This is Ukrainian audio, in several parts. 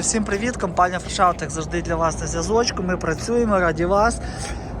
Всім привіт! Компанія Фрешаут, як завжди для вас на зв'язочку. Ми працюємо, раді вас.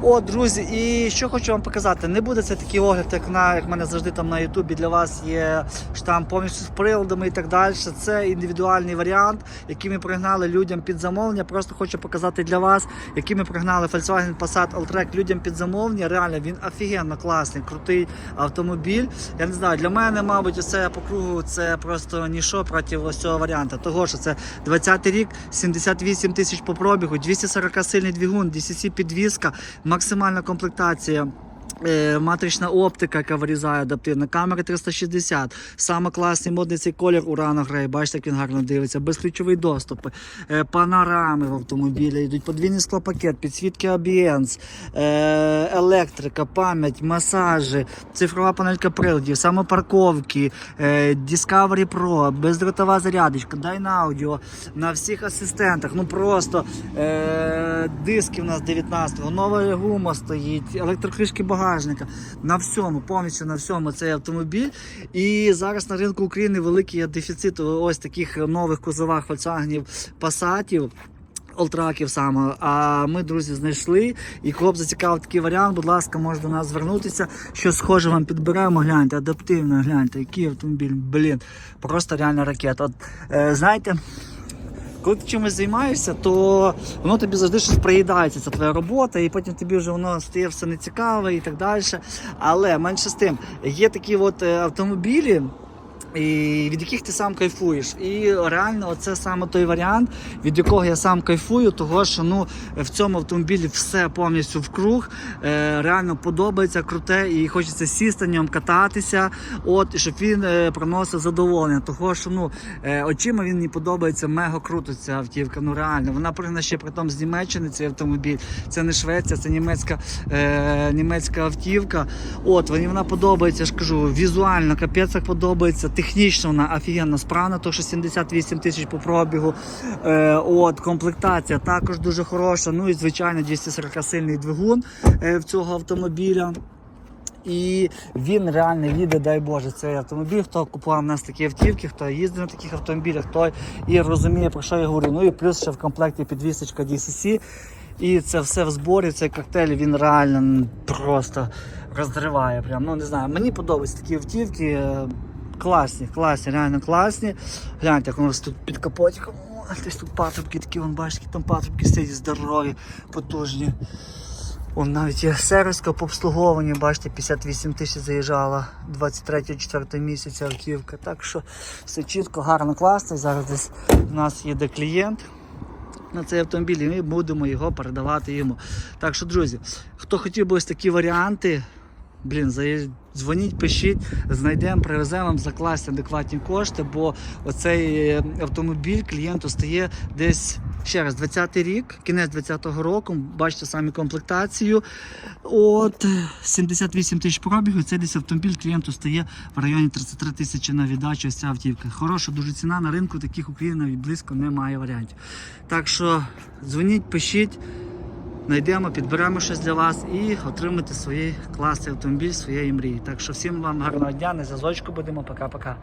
О, друзі, і що хочу вам показати, не буде це такий огляд, як на як в мене завжди там на Ютубі для вас є штам повністю з приладами і так далі. Це індивідуальний варіант, який ми пригнали людям під замовлення. Просто хочу показати для вас, який ми пригнали Volkswagen Passat Alltrack людям під замовлення. Реально він офігенно класний, крутий автомобіль. Я не знаю, для мене, мабуть, це по кругу це просто ніщо проти ось цього варіанту. Того, що це 20-й рік, 78 тисяч по пробігу, 240 сильний двигун, DCC підвізка, максимальна комплектація. Е, Матрична оптика, яка вирізає адаптивна, камера 360, саме класний модний цей колір Urano Grey, бачите, як він гарно дивиться, безключовий доступ, е, панорами в автомобілі, йдуть. Подвійний склопакет, підсвітки Ambience, е, електрика, пам'ять, масажі, цифрова панелька приладів, самопарковки, Discovery Pro, бездротова зарядочка, Dynaaudio, на всіх асистентах, ну просто диски в нас 19-го, нова гума стоїть, електрокришки багажника, на всьому, повністю на всьому цей автомобіль. І зараз на ринку України великий дефіцит ось таких нових кузовах Volkswagen Passatів. Олтраків саме. А ми, друзі, знайшли. І б зацікавив такий варіант, будь ласка, може до нас звернутися. Що схоже вам підберемо, гляньте, адаптивно, гляньте, який автомобіль, блін, просто реальна ракета. От, е, знаєте. Коли ти чимось займаєшся, то воно тобі завжди щось приїдається, це твоя робота, і потім тобі вже воно стає все нецікаве і так далі. Але менше з тим, є такі от е, автомобілі, і від яких ти сам кайфуєш. І реально це саме той варіант, від якого я сам кайфую, того що ну, в цьому автомобілі все повністю вкруг. Е, реально подобається, круте, і хочеться сісти на ньому, кататися, от, і щоб він е, приносив задоволення. Того що ну, е, очима він мені подобається мега круто ця автівка. Ну реально, вона пригнана ще при тому з Німеччини цей автомобіль. Це не Швеція, це німецька, е, німецька автівка. От, мені вона подобається, я ж кажу, візуально, капець як подобається. Технічно вона офігенно справна, то що 78 тисяч по пробігу. Е, от, комплектація також дуже хороша. Ну і звичайно 240 сильний двигун е, в цього автомобіля. І він реально їде, дай Боже, цей автомобіль. Хто купував в нас такі автівки, хто їздив на таких автомобілях, той і розуміє, про що я говорю. Ну і плюс ще в комплекті підвісочка DCC. І це все в зборі, цей коктейль він реально просто розриває. Прям. Ну не знаю, мені подобаються такі автівки. Класні, класні, реально класні. Гляньте, як у нас тут під капотиком. Десь тут патрубки такі, вон бачите, там патрубки стоять здорові, потужні. Вон навіть є сервіска по обслуговуванню, бачите, 58 тисяч заїжджала 23-4 місяця автівка. Так що все чітко, гарно, класно. Зараз десь у нас їде клієнт на цей автомобіль, і ми будемо його передавати йому. Так що, друзі, хто хотів би ось такі варіанти, блін, дзвоніть, пишіть, знайдемо, привеземо вам за адекватні кошти, бо оцей е, автомобіль клієнту стає десь ще раз 20-й рік, кінець 20-го року. Бачите самі комплектацію. От 78 тисяч пробігу. Цей десь автомобіль клієнту стає в районі 33 тисячі на віддачу. Ось ця автівка. Хороша дуже ціна на ринку, таких навіть близько немає варіантів. Так що дзвоніть, пишіть. Знайдемо, підберемо щось для вас і отримати свої класний автомобіль своєї мрії. Так що всім вам гарного дня, не зв'язочку будемо. Пока-пока.